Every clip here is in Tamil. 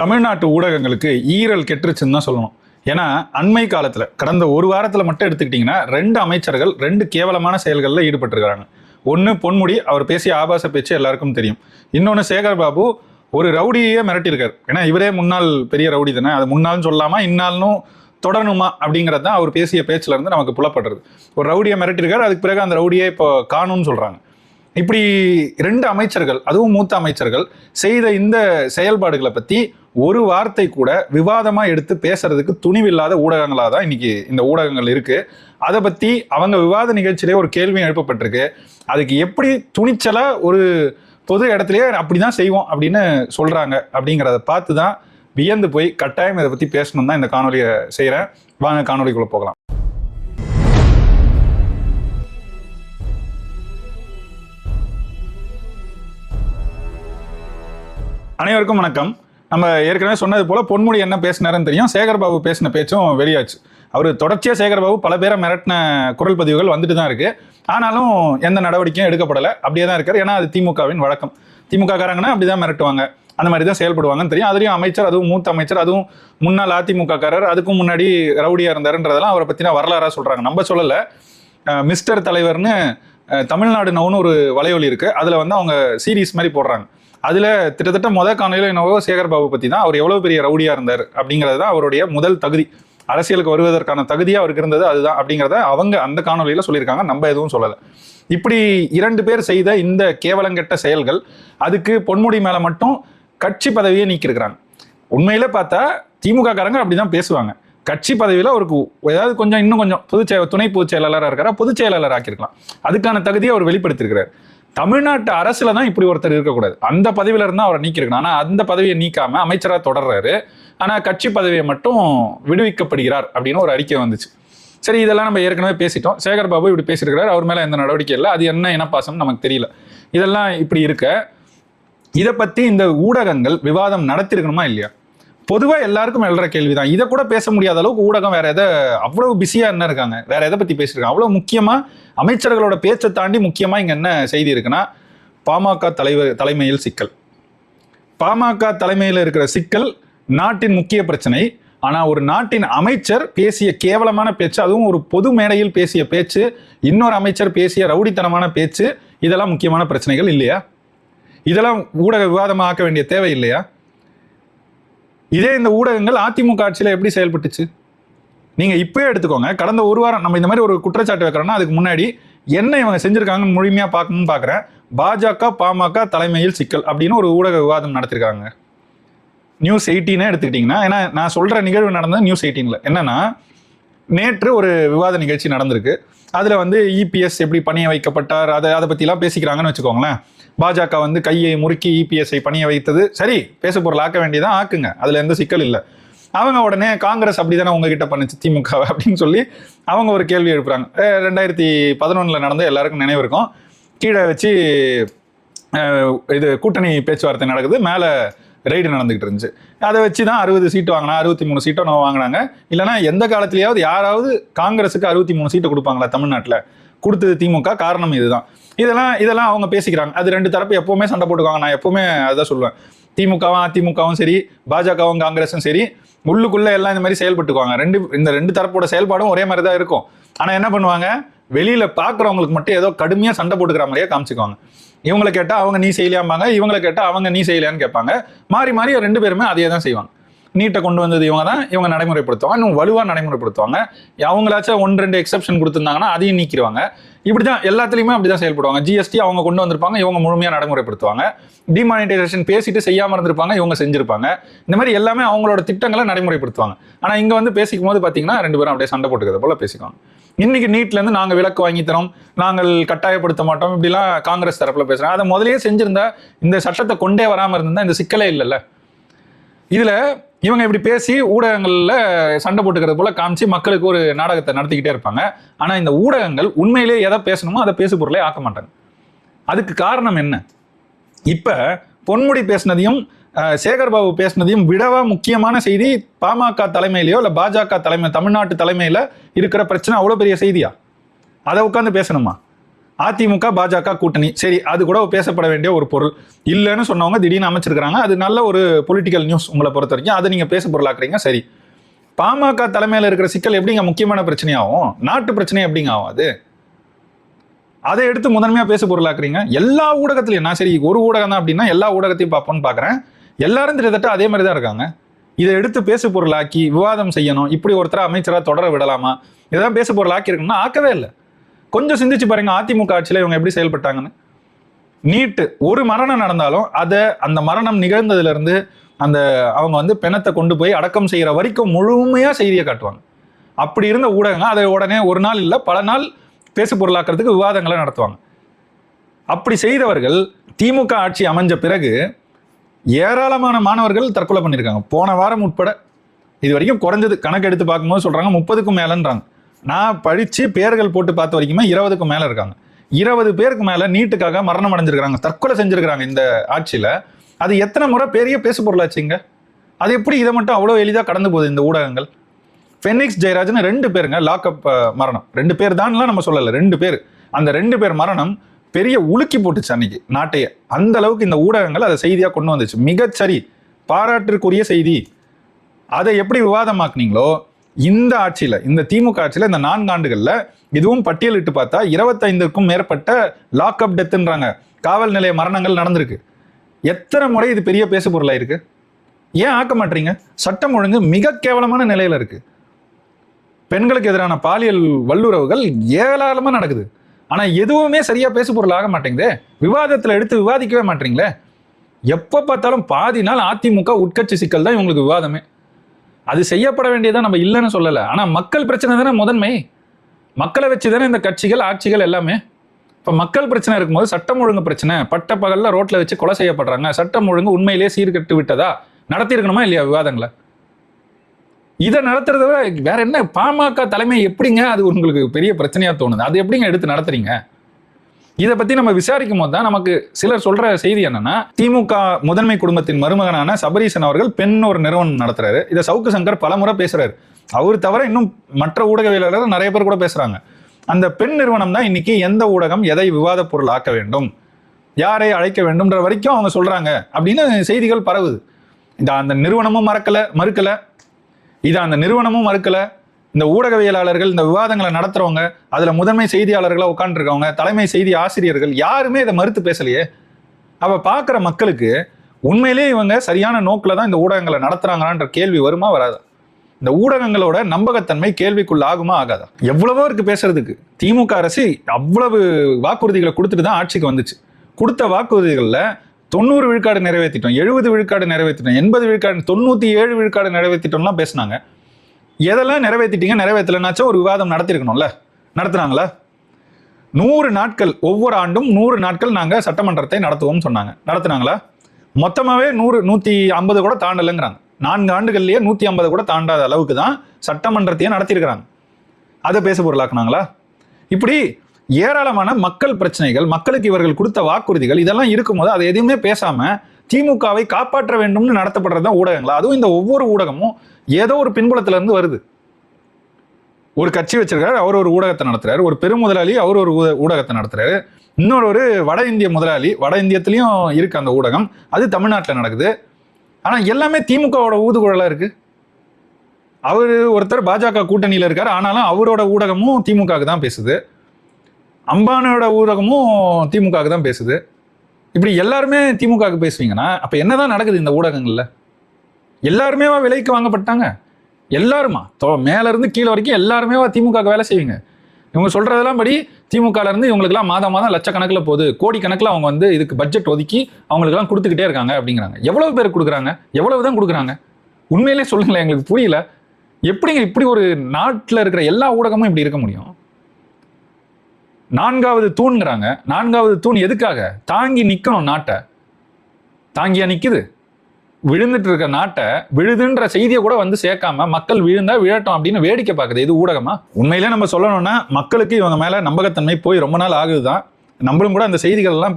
தமிழ்நாட்டு ஊடகங்களுக்கு ஈரல் கெட்டுருச்சுன்னு தான் சொல்லணும். ஏன்னா அண்மை காலத்தில் கடந்த ஒரு வாரத்தில் மட்டும் எடுத்துக்கிட்டிங்கன்னா ரெண்டு அமைச்சர்கள் ரெண்டு கேவலமான செயல்களில் ஈடுபட்டிருக்கிறாங்க. ஒன்று பொன்முடி அவர் பேசிய ஆபாச பேச்சு எல்லாருக்கும் தெரியும். இன்னொன்று சேகர் பாபு ஒரு ரவுடியே மிரட்டியிருக்கார். ஏன்னா இவரே முன்னாள் பெரிய ரவுடி தானே அது முன்னாள்னு சொல்லாமல் இன்னாலும் தொடரணுமா அப்படிங்கிறது தான் அவர் பேசிய பேச்சுல இருந்து நமக்கு புலப்படுறது. ஒரு ரவுடியை மிரட்டியிருக்காரு அதுக்கு பிறகு அந்த ரவுடியை இப்போ காணும்னு சொல்கிறாங்க இப்படி ரெண்டு அமைச்சர்கள் அதுவும் மூத்த அமைச்சர்கள் செய்த இந்த செயல்பாடுகளை பத்தி ஒரு வார்த்தை கூட விவாதமா எடுத்து பேசுறதுக்கு துணிவில்லாத ஊடகங்களாக தான் இன்னைக்கு இந்த ஊடகங்கள் இருக்கு. அதை பத்தி அவங்க விவாத நிகழ்ச்சியிலே ஒரு கேள்வி எழுப்பப்பட்டிருக்கு. அதுக்கு எப்படி துணிச்சலா ஒரு பொது இடத்துலயே அப்படிதான் செய்வோம் அப்படின்னு சொல்றாங்க அப்படிங்கிறத பார்த்து தான் வியந்து போய் கட்டாயம் இதை பத்தி பேசணும் தான் இந்த காணொலியை செய்கிறேன் வாங்க காணொலிக்குள்ள போகலாம். அனைவருக்கும் வணக்கம். நம்ம ஏற்கனவே சொன்னது போல் பொன்முடி என்ன பேசினாருன்னு தெரியும். சேகர்பாபு பேசின பேச்சும் வெளியாச்சு. அவர் தொடர்ச்சியாக சேகர்பாபு பல பேரை மிரட்டின குரல் பதிவுகள் வந்துட்டு தான் இருக்குது ஆனாலும் எந்த நடவடிக்கையும் எடுக்கப்படலை. அப்படியே தான் இருக்கார். ஏன்னா அது திமுகவின் வழக்கம். திமுக காரங்கன்னா அப்படி தான் மிரட்டுவாங்க. அந்த மாதிரி தான் செயல்படுவாங்கன்னு தெரியும். அதுலேயும் அமைச்சர் அதுவும் மூத்த அமைச்சர் அதுவும் முன்னாள் அதிமுக காரர் அதுக்கும் முன்னாடி ரவுடியாக இருந்தாருன்றதெல்லாம் அவரை பற்றின வரலாறாக சொல்கிறாங்க நம்ம சொல்லலை. மிஸ்டர் தலைவர்னு தமிழ்நாடு நவுன்னு ஒரு வலையொலி இருக்குது அதில் வந்து அவங்க சீரீஸ் மாதிரி போடுறாங்க. அதில் கிட்டத்தட்ட முதல் காணொலியில் என்னவோ சேகர் பாபு பற்றி தான் அவர் எவ்வளோ பெரிய ரவுடியாக இருந்தார் அப்படிங்கிறது தான் அவருடைய முதல் தகுதி. அரசியலுக்கு வருவதற்கான தகுதியாக அவருக்கு இருந்தது அதுதான் அப்படிங்கிறத அவங்க அந்த காணொலியில் சொல்லியிருக்காங்க. நம்ம எதுவும் சொல்லலை. இப்படி இரண்டு பேர் செய்த இந்த கேவலங்கெட்ட செயல்கள் அதுக்கு பொன்முடி மேலே மட்டும் கட்சி பதவியை நீக்கியிருக்கிறாங்க. உண்மையில பார்த்தா திமுக காரங்க அப்படி தான் பேசுவாங்க. கட்சி பதவியில் அவருக்கு ஏதாவது கொஞ்சம் இன்னும் கொஞ்சம் பொதுச்செயல் துணை பொதுச் செயலாளராக இருக்காரா பொதுச் செயலாளர் ஆக்கியிருக்கலாம் அதுக்கான தகுதியை அவர் வெளிப்படுத்தியிருக்கிறார். தமிழ்நாட்டு அரசுல தான் இப்படி ஒருத்தர் இருக்கக்கூடாது. அந்த பதவியில இருந்தா அவரை நீக்கிருக்கணும். ஆனா அந்த பதவியை நீக்காம அமைச்சராக தொடர்றாரு. ஆனா கட்சி பதவியை மட்டும் விடுவிக்கப்படுகிறார் அப்படின்னு ஒரு அறிக்கை வந்துச்சு. சரி இதெல்லாம் நம்ம ஏற்கனவே பேசிட்டோம். சேகர் பாபு இப்படி பேசியிருக்கிறார். அவர் மேலே எந்த நடவடிக்கை இல்லை. அது என்ன இனப்பாசம் நமக்கு தெரியல. இதெல்லாம் இப்படி இருக்க. இதை பத்தி இந்த ஊடகங்கள் விவாதம் நடத்திருக்கணுமா இல்லையா? பொதுவாக எல்லாருக்கும் எழுற கேள்விதான். இதை கூட பேச முடியாத அளவுக்கு ஊடகம் வேற எதை அவ்வளவு பிஸியா என்ன இருக்காங்க? வேற எதை பத்தி பேசியிருக்காங்க அவ்வளவு முக்கியமா அமைச்சர்களோட பேச்சை தாண்டி முக்கியமா இங்க என்ன செய்தி இருக்குன்னா பாமக தலைவர் தலைமையில் சிக்கல். பாமக தலைமையில் இருக்கிற சிக்கல் நாட்டின் முக்கிய பிரச்சனை. ஆனால் ஒரு நாட்டின் அமைச்சர் பேசிய கேவலமான பேச்சு அதுவும் ஒரு பொது மேடையில் பேசிய பேச்சு இன்னொரு அமைச்சர் பேசிய ரவுடித்தனமான பேச்சு இதெல்லாம் முக்கியமான பிரச்சனைகள் இல்லையா? இதெல்லாம் ஊடக விவாதமாக ஆக்க வேண்டிய தேவை இல்லையா? இதே இந்த ஊடகங்கள் அதிமுக ஆட்சியில் எப்படி செயல்பட்டுச்சு? நீங்க இப்போயே எடுத்துக்கோங்க. கடந்த ஒரு வாரம் நம்ம இந்த மாதிரி ஒரு குற்றச்சாட்டு வைக்கிறோம்னா அதுக்கு முன்னாடி என்ன இவங்க செஞ்சிருக்காங்கன்னு முழுமையா பார்க்கணும்னு பார்க்குறேன். பாஜக பாமக தலைமையில் சிக்கல் அப்படின்னு ஒரு ஊடக விவாதம் நடத்திருக்காங்க. நியூஸ் எயிட்டீனே எடுத்துக்கிட்டிங்கன்னா ஏன்னா நான் சொல்ற நிகழ்வு நடந்தது நியூஸ் எயிட்டீன்ல. என்னன்னா நேற்று ஒரு விவாத நிகழ்ச்சி நடந்திருக்கு. அதுல வந்து இபிஎஸ் எப்படி பணிய வைக்கப்பட்டார் அதை அதை பற்றிலாம் பேசிக்கிறாங்கன்னு வச்சுக்கோங்களேன். பாஜக வந்து கையை முறுக்கி இபிஎஸ்ஐ பணிய வைத்தது. சரி பேச பொருள் ஆக்க வேண்டியதான் ஆக்குங்க. அதில் எந்த சிக்கல் இல்லை. அவங்க உடனே காங்கிரஸ் அப்படிதானே உங்ககிட்ட பண்ணுச்சு திமுக அப்படின்னு சொல்லி அவங்க ஒரு கேள்வி எழுப்புறாங்க. ரெண்டாயிரத்தி பதினொன்றில் நடந்த எல்லாருக்கும் நினைவு இருக்கும். கீழே வச்சு இது கூட்டணி பேச்சுவார்த்தை நடக்குது. மேலே ரெய்டு நடந்துகிட்டு இருந்துச்சு. அதை வச்சு தான் அறுபது சீட்டு வாங்கினா அறுபத்தி மூணு சீட்டோ நம்ம வாங்கினாங்க. இல்லைனா எந்த காலத்திலேயாவது யாராவது காங்கிரஸுக்கு அறுபத்தி மூணு சீட்டு கொடுப்பாங்களா தமிழ்நாட்டில்? கொடுத்தது திமுக காரணம் இதுதான். இதெல்லாம் இதெல்லாம் அவங்க பேசிக்கிறாங்க. அது ரெண்டு தரப்பு எப்பவுமே சண்டை போட்டுக்குவாங்க. நான் எப்பவுமே அதான் சொல்லுவேன் திமுகவும் அதிமுகவும் சரி பாஜகவும் காங்கிரஸும் சரி உள்ளுக்குள்ள எல்லாம் இந்த மாதிரி செயல்பட்டுக்குவாங்க. ரெண்டு இந்த ரெண்டு தரப்போட செயல்பாடும் ஒரே மாதிரி தான் இருக்கும். ஆனால் என்ன பண்ணுவாங்க? வெளியில பாக்குறவங்களுக்கு மட்டும் ஏதோ கடுமையா சண்டை போட்டுக்கிற மாதிரியே காமிச்சுக்குவாங்க. இவங்களை கேட்டால் அவங்க நீ செய்யலையாம்பாங்க. இவங்களை கேட்டால் அவங்க நீ செய்யலையான்னு கேட்பாங்க. மாறி மாறி ரெண்டு பேருமே அதே தான் செய்வாங்க. நீட்டை கொண்டு வந்தது இவங்க தான். இவங்க நடைமுறைப்படுத்துவாங்க. இன்னும் வலுவாக நடைமுறைப்படுத்துவாங்க. அவங்களாச்சும் ஒன்று ரெண்டு எக்ஸப்ஷன் கொடுத்துருந்தாங்கன்னா அதையும் நீக்கிடுவாங்க. இப்படி தான் எல்லாத்துலேயுமே அப்படி தான் செயல்படுவாங்க ஜிஎஸ்டி அவங்க கொண்டு வந்திருப்பாங்க. இவங்க முழுமையாக நடைமுறைப்படுத்துவாங்க. டிமானிட்டைசேஷன் பேசிட்டு செய்யாமல் இருந்திருப்பாங்க. இவங்க செஞ்சிருப்பாங்க. இந்த மாதிரி எல்லாமே அவங்களோட திட்டங்களை நடைமுறைப்படுத்துவாங்க. ஆனால் இங்கே வந்து பேசிக்கும் போது பார்த்தீங்கன்னா ரெண்டு பேரும் அப்படியே சண்டை போட்டுக்கிறது போல் பேசிக்குவாங்க. இன்னைக்கு நீட்லேருந்து நாங்கள் விலக்கு வாங்கி தரோம். நாங்கள் கட்டாயப்படுத்த மாட்டோம். இப்படிலாம் காங்கிரஸ் தரப்பில் பேசுகிறோம் அதை முதலே செஞ்சிருந்தா இந்த சட்டத்தை கொண்டே வராமல் இருந்தால் இந்த சிக்கலே இல்லைல்ல. இதுல இவங்க இப்படி பேசி ஊடகங்கள்ல சண்டை போட்டுக்கிறது போல காமிச்சு மக்களுக்கு ஒரு நாடகத்தை நடத்திக்கிட்டே இருப்பாங்க. ஆனா இந்த ஊடகங்கள் உண்மையிலேயே எதை பேசணுமோ அதை பேசு பொருளே ஆக்க மாட்டாங்க. அதுக்கு காரணம் என்ன? இப்ப பொன்முடி பேசினதையும் சேகர் பாபு பேசினதையும் விடவா முக்கியமான செய்தி பாமக தலைமையிலையோ இல்லை பாஜக தலைமை தமிழ்நாட்டு தலைமையில இருக்கிற பிரச்சனை அவ்வளோ பெரிய செய்தியா? அதை உட்காந்து பேசணுமா? அதிமுக பாஜக கூட்டணி. சரி அது கூட பேசப்பட வேண்டிய ஒரு பொருள். இல்லைன்னு சொன்னவங்க திடீர்னு அமைச்சிருக்கிறாங்க. அது நல்ல ஒரு பொலிட்டிக்கல் நியூஸ் உங்களை பொறுத்த வரைக்கும். அதை நீங்கள் பேச பொருளாக்குறீங்க சரி. பாமக தலைமையில் இருக்கிற சிக்கல் எப்படிங்க? முக்கியமான பிரச்சனையாகும். நாட்டு பிரச்சனை எப்படிங்க ஆகும் அது அதை எடுத்து முதன்மையாக பேச பொருளாக்குறீங்க. எல்லா ஊடகத்துலையும் நான் சரி ஒரு ஊடகம் தான் அப்படின்னா எல்லா ஊடகத்தையும் பார்ப்போம்னு பார்க்குறேன். எல்லாரும் கிட்டத்தட்ட அதே மாதிரி தான் இருக்காங்க. இதை எடுத்து பேசு பொருளாக்கி விவாதம் செய்யணும். இப்படி ஒருத்தர் அமைச்சராக தொடர விடலாமா? இதெல்லாம் பேசு பொருளாக்கி இருக்குன்னா ஆக்கவே இல்லை. கொஞ்சம் சிந்திச்சு பாருங்க அதிமுக ஆட்சியில் இவங்க எப்படி செயல்பட்டாங்கன்னு. நீட்டு ஒரு மரணம் நடந்தாலும் அதை அந்த மரணம் நிகழ்ந்ததுலேருந்து அந்த அவங்க வந்து பிணத்தை கொண்டு போய் அடக்கம் செய்கிற வரைக்கும் முழுமையாக செய்தியை காட்டுவாங்க. அப்படி இருந்த ஊடகங்கள் அதை உடனே ஒரு நாள் இல்லை பல நாள் பேசு பொருளாக்குறதுக்கு விவாதங்களை நடத்துவாங்க. அப்படி செய்தவர்கள் திமுக ஆட்சி அமைஞ்ச பிறகு ஏராளமான மாணவர்கள் தற்கொலை பண்ணியிருக்காங்க. போன வாரம் உட்பட இது வரைக்கும் குறைஞ்சது. கணக்கு எடுத்து பார்க்கும்போது சொல்கிறாங்க முப்பதுக்கும் மேலன்றாங்க. நான் படிச்சு பேர்கள் போட்டு பார்த்த வரைக்குமே இருபதுக்கும் மேலே இருக்காங்க. இருபது பேருக்கு மேலே நீட்டுக்காக மரணம் அடைஞ்சிருக்கிறாங்க. தற்கொலை செஞ்சுருக்கிறாங்க இந்த ஆட்சியில். அது எத்தனை முறை பெரிய பேசு பொருளாச்சுங்க? அது எப்படி இதை மட்டும் அவ்வளோ எளிதாக கடந்து போகுது இந்த ஊடகங்கள்? ஃபெனிக்ஸ் ஜெயராஜ்னு ரெண்டு பேருங்க லாக்அப் மரணம். ரெண்டு பேர் தான்லாம் நம்ம சொல்லலை ரெண்டு பேர். அந்த ரெண்டு பேர் மரணம் பெரிய உலுக்கி போட்டுச்சு அன்னைக்கு நாட்டையே. அந்த அளவுக்கு இந்த ஊடகங்கள் அதை செய்தியாக கொண்டு வந்துச்சு. மிகச்சரி பாராட்டிற்குரிய செய்தி. அதை எப்படி விவாதமாக்குனீங்களோ இந்த ஆட்சியில் இந்த திமுக ஆட்சியில் இந்த நான்கு ஆண்டுகளில் இதுவும் பட்டியலிட்டு பார்த்தா இருபத்தைந்துக்கும் மேற்பட்ட லாக்அப் டெத்துன்றாங்க காவல் நிலைய மரணங்கள் நடந்திருக்கு. எத்தனை முறை இது பெரிய பேசு பொருளாக இருக்கு? ஏன் ஆக்க மாட்டீங்க? சட்டம் ஒழுங்கு மிக கேவலமான நிலையில் இருக்கு. பெண்களுக்கு எதிரான பாலியல் வல்லுறவுகள் ஏராளமாக நடக்குது. ஆனால் எதுவுமே சரியாக பேசு பொருள் ஆக மாட்டேங்குதே. விவாதத்தில் எடுத்து விவாதிக்கவே மாட்டீங்களே. எப்போ பார்த்தாலும் பாதி நாள் அதிமுக உட்கட்சி சிக்கல் தான் இவங்களுக்கு விவாதமே. அது செய்யப்பட வேண்டியதான் நம்ம இல்லைன்னு சொல்லலை. ஆனால் மக்கள் பிரச்சனை தானே முதன்மை. மக்களை வச்சு தானே இந்த கட்சிகள் ஆட்சிகள் எல்லாமே. இப்போ மக்கள் பிரச்சனை இருக்கும்போது சட்டம் ஒழுங்கு பிரச்சனை. பட்ட ரோட்டில் வச்சு கொலை செய்யப்படுறாங்க. சட்டம் ஒழுங்கு உண்மையிலேயே சீர்கட்டு விட்டதா? நடத்தியிருக்கணுமா இல்லையா விவாதங்களை? இதை நடத்துறத விட வேற என்ன? பாமக தலைமை எப்படிங்க? அது உங்களுக்கு பெரிய பிரச்சனையாக தோணுது. அது எப்படிங்க எடுத்து நடத்துறீங்க? இதை பத்தி நம்ம விசாரிக்கும் போது தான் நமக்கு சிலர் சொல்ற செய்தி என்னன்னா திமுக முதன்மை குடும்பத்தின் மருமகனான சபரீசன் அவர்கள் பெண் ஒரு நிறுவனம் நடத்துறாரு. இதை சவுக்கு சங்கர் பலமுறை பேசுறாரு. அவர் தவிர இன்னும் மற்ற ஊடகவியலாளர்கள் நிறைய பேர் கூட பேசுறாங்க. அந்த பெண் நிறுவனம் தான் இன்னைக்கு எந்த ஊடகம் எதை விவாத பொருள் ஆக்க வேண்டும் யாரை அழைக்க வேண்டும்ன்ற வரைக்கும் அவங்க சொல்றாங்க அப்படின்னு செய்திகள் பரவுது. இந்த அந்த நிறுவனமும் மறக்கல மறுக்கல. இதை அந்த நிறுவனமும் மறுக்கலை. இந்த ஊடகவியலாளர்கள் இந்த விவாதங்களை நடத்துறவங்க அதுல முதன்மை செய்தியாளர்களாக உட்காந்துருக்கவங்க தலைமை செய்தி ஆசிரியர்கள் யாருமே இதை மறுத்து பேசலையே. அவ பார்க்குற மக்களுக்கு உண்மையிலேயே இவங்க சரியான நோக்கில் தான் இந்த ஊடகங்களை நடத்துறாங்களான்ற கேள்வி வருமா வராதா? இந்த ஊடகங்களோட நம்பகத்தன்மை கேள்விக்குள்ள ஆகுமா ஆகாதா? எவ்வளவோ இருக்கு பேசுறதுக்கு. திமுக அரசு அவ்வளவு வாக்குறுதிகளை கொடுத்துட்டு தான் ஆட்சிக்கு வந்துச்சு. கொடுத்த வாக்குறுதிகளில் தொண்ணூறு விழுக்காடு நிறைவேற்றிட்டோம் எழுபது விழுக்காடு நிறைவேற்றிட்டோம் எண்பது விழுக்காடு தொண்ணூற்றி ஏழு விழுக்காடு நிறைவேற்றிட்டோம்லாம் பேசுனாங்க. எதெல்லாம் நிறைவேற்றிட்டீங்க நிறைவேற்றலைனாச்சும் ஒரு விவாதம் நடத்திருக்கணும்ல? நடத்துனாங்களா நூறு நாட்கள் ஒவ்வொரு ஆண்டும் நூறு நாட்கள் நாங்கள் சட்டமன்றத்தை நடத்துவோம்னு சொன்னாங்க. நடத்துனாங்களா? மொத்தமாகவே நூறு நூற்றி ஐம்பது கூட தாண்டலைங்கிறாங்க. நான்கு ஆண்டுகள்லேயே நூற்றி ஐம்பது கூட தாண்டாத அளவுக்கு தான் சட்டமன்றத்தையே நடத்தியிருக்கிறாங்க. அதை பேச பொருளாக்குனாங்களா? இப்படி ஏராளமான மக்கள் பிரச்சனைகள் மக்களுக்கு இவர்கள் கொடுத்த வாக்குறுதிகள் இதெல்லாம் இருக்கும்போது அதை எதுவுமே பேசாமல் திமுகவை காப்பாற்ற வேண்டும்னு நடத்தப்படுறது தான் ஊடகங்களா? அதுவும் இந்த ஒவ்வொரு ஊடகமும் ஏதோ ஒரு பின்புலத்துல இருந்து வருது. ஒரு கட்சி வச்சிருக்காரு அவர் ஒரு ஊடகத்தை நடத்துறாரு. ஒரு பெருமுதலாளி அவர் ஒரு ஊடகத்தை நடத்துறாரு. இன்னொரு ஒரு வட இந்திய முதலாளி வட இந்தியத்திலையும் இருக்கு அந்த ஊடகம். அது தமிழ்நாட்டில் நடக்குது. ஆனால் எல்லாமே திமுகவோட ஊதுகுழலாக இருக்கு. அவர் ஒருத்தர் பாஜக கூட்டணியில் இருக்கார். ஆனாலும் அவரோட ஊடகமும் திமுகவுக்கு தான் பேசுது. அம்பானியோட ஊடகமும் திமுகவுக்கு தான் பேசுது. இப்படி எல்லாருமே திமுகவுக்கு பேசுவீங்கன்னா அப்ப என்னதான் நடக்குது இந்த ஊடகங்கள்ல? எல்லாருமேவா விலைக்கு வாங்கப்பட்டாங்க. எல்லாருமா? தொ- மேல இருந்து கீழே வரைக்கும் எல்லாருமேவா திமுக வேலை செய்வீங்க. இவங்க சொல்றதெல்லாம் படி திமுகல இருந்து இவங்களுக்குலாம் மாதம் மாதம் லட்சக்கணக்கில் போகுது. கோடிக்கணக்கில் அவங்க வந்து இதுக்கு பட்ஜெட் ஒதுக்கி அவங்களுக்குலாம் கொடுத்துக்கிட்டே இருக்காங்க அப்படிங்கிறாங்க. எவ்வளவு பேர் கொடுக்குறாங்க? எவ்வளவு தான் கொடுக்குறாங்க? உண்மையிலே சொல்லுங்களேன் எங்களுக்கு புரியல. எப்படிங்க இப்படி ஒரு நாட்டில் இருக்கிற எல்லா ஊடகமும் இப்படி இருக்க முடியும்? நான்காவது தூண்ங்கிறாங்க. நான்காவது தூண் எதுக்காக? தாங்கி நிற்கணும் நாட்டை. தாங்கியா நிற்குது விழுந்துட்டு இருக்க நாட்டை விழுதுன்ற செய்தியை கூட வந்து சேர்க்காம மக்கள் விழுந்தா விழட்டும் அப்படின்னு வேடிக்கை பார்க்குது. இது ஊடகமா? உண்மையிலே நம்ம சொல்லணும்னா மக்களுக்கு இவங்க மேலே நம்பகத்தன்மை போய் ரொம்ப நாள் ஆகுது தான் நம்மளும் கூட அந்த செய்திகள் எல்லாம்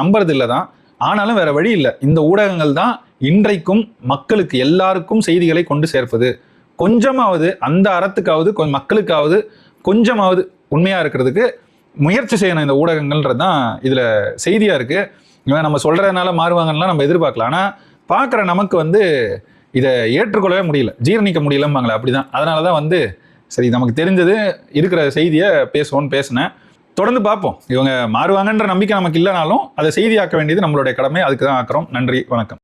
நம்புறது இல்லை தான். ஆனாலும் வேற வழி இல்லை. இந்த ஊடகங்கள் தான் இன்றைக்கும் மக்களுக்கு எல்லாருக்கும் செய்திகளை கொண்டு சேர்ப்பது. கொஞ்சமாவது அந்த அறத்துக்காவது கொஞ்சம் மக்களுக்காவது கொஞ்சமாவது உண்மையாக இருக்கிறதுக்கு முயற்சி செய்யணும் இந்த ஊடகங்கள்ன்றது தான் இதில் செய்தியாக இருக்குது இவன் நம்ம சொல்கிறதுனால மாறுவாங்கலாம் நம்ம எதிர்பார்க்கலாம் ஆனால் பார்க்குற நமக்கு வந்து இதை ஏற்றுக்கொள்ளவே முடியல. ஜீரணிக்க முடியலம்பாங்களே அப்படிதான். அதனால தான் வந்து சரி நமக்கு தெரிஞ்சது இருக்கிற செய்தியை பேசுவோன்னு பேசினேன். தொடர்ந்து பார்ப்போம். இவங்க மாறுவாங்கன்ற நம்பிக்கை நமக்கு இல்லைனாலும் அதை செய்தியாக்க வேண்டியது நம்மளுடைய கடமை. அதுக்கு தான் ஆக்குறோம். நன்றி வணக்கம்.